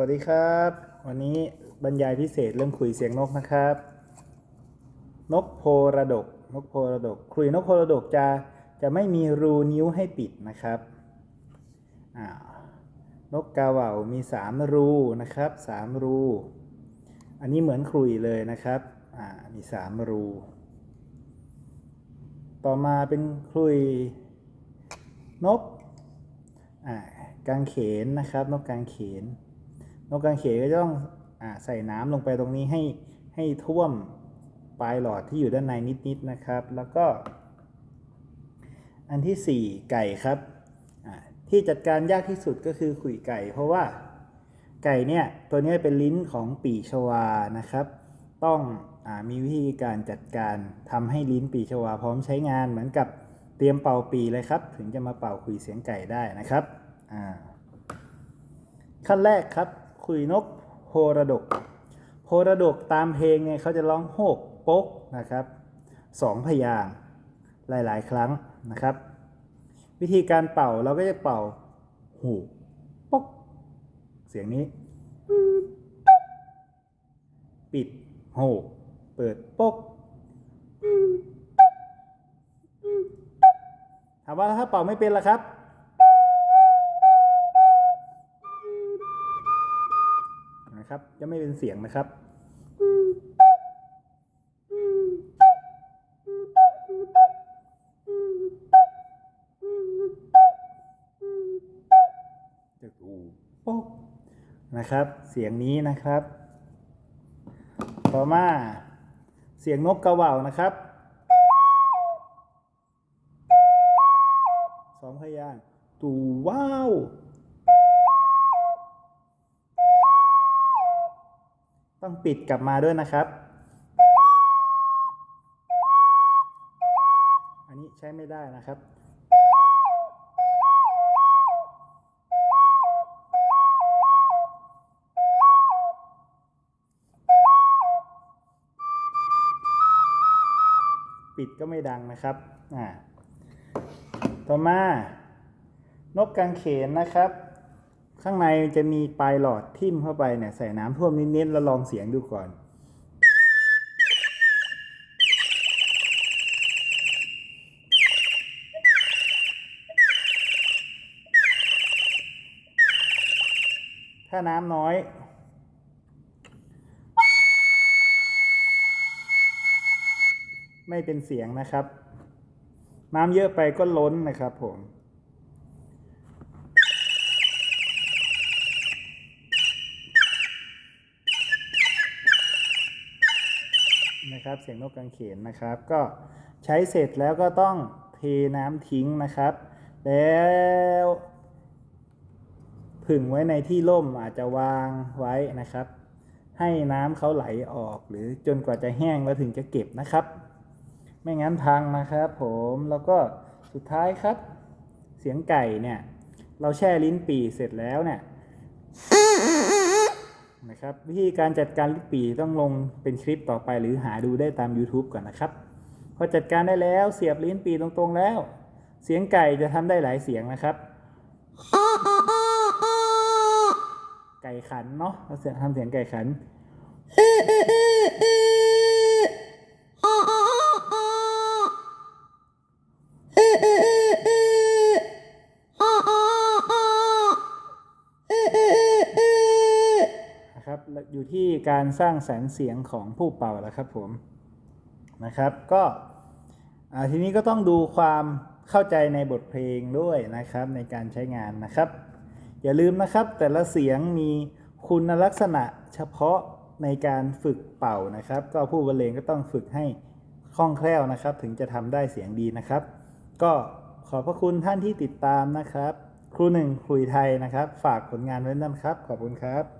วัสดีครับ วันนี้บรรยายพิเศษเรื่องคุยเสียงนกนะครับ นกโพระดก นกโพระดก คุยนกโพระดกจะจะไม่มีรูนิ้วให้ปิดนะครับนกกาเหว่ามีสามรูนะครับสามรู อันนี้เหมือนคุยเลยนะครับอ่ามีสามรู ต่อมาเป็นคุยนกกางเขนนะครับ นกกางเขน นกกางเขนก็จะต้องอใส่น้ำลงไปตรงนี้ให้ให้ท่วมปลายหลอดที่อยู่ด้านในนิดๆนะครับ แล้วก็ อันที่ 4 ไก่ครับที่จัดการยากที่สุดก็คือขุยไก่ เพราะว่าไก่เนี่ยตัวนี้เป็นลิ้นของปีชวานะครับ ต้องอมีวิธีการจัดการทำให้ลิ้นปีชวาพร้อมใช้งานเหมือนกับเตรียมเป่าปีเลยครับ ถึงจะมาเป่าคุยเสียงไก่ได้นะครับขั้นแรกครับ คุยนกโพระดกโพระดกตามเพลงเนี่ยเขาจะร้องโหกโป๊กนะครับสองพยางหลายๆ ครั้งนะครับ วิธีการเป่าเราก็จะเป่าหูโป๊กเสียงนี้ ปิดโหกเปิดป๊กถามว่าถ้าเป่าไม่เป็นล่ะครับ จะไม่เป็นเสียงนะครับ จะอูโป๊กนะครับ เสียงนี้นะครับ ต่อมาเสียงนกกระว่าวนะครับสองพยางค์ตูว้าว ต้องปิดกลับมาด้วยนะครับ อันนี้ใช้ไม่ได้นะครับ ปิดก็ไม่ดังนะครับ อ่า ต่อมา นกกางเขนนะครับ ข้างในจะมีปลายหลอดทิ่มเข้าไปเนี่ยใส่น้ำท่วมนิดๆแล้วลองเสียงดูก่อนถ้าน้ำน้อย ไม่เป็นเสียงนะครับ น้ำเยอะไปก็ล้นนะครับผม นะครับ เสียงนกกางเขนนะครับ ก็ใช้เสร็จแล้วก็ต้องเทน้ำทิ้งนะครับ แล้วผึ่งไว้ในที่ร่มอาจจะวางไว้นะครับ ให้น้ำเขาไหลออกหรือจนกว่าจะแห้งแล้วถึงจะเก็บนะครับ ไม่งั้นพังนะครับผมแล้วก็สุดท้ายครับ เสียงไก่เนี่ย เราแช่ลิ้นปีเสร็จแล้วเนี่ย นะครับ วิธีการจัดการลิ้นปี่ต้องลงเป็นคลิปต่อไปหรือหาดูได้ตาม YouTube ก่อนนะครับ พอจัดการได้แล้วเสียบลิ้นปี่ตรงๆแล้ว เสียงไก่จะทำได้หลายเสียงนะครับ ไก่ขันเนาะเราเสียงทำเสียงไก่ขัน นะครับ อยู่ที่การสร้างแสงเสียงของผู้เป่าแล้วครับผมนะครับก็ทีนี้ก็ต้องดูความเข้าใจในบทเพลงด้วยนะครับในการใช้งานนะครับ อย่าลืมนะครับแต่ละเสียงมีคุณลักษณะเฉพาะในการฝึกเป่านะครับ ก็ผู้บรรเลงก็ต้องฝึกให้คล่องแคล่วนะครับ ถึงจะทำได้เสียงดีนะครับ ก็ขอบพระคุณท่านที่ติดตามนะครับ ครูหนึ่งคุยไทยนะครับ ฝากผลงานไว้นั่นครับ ขอบคุณครับ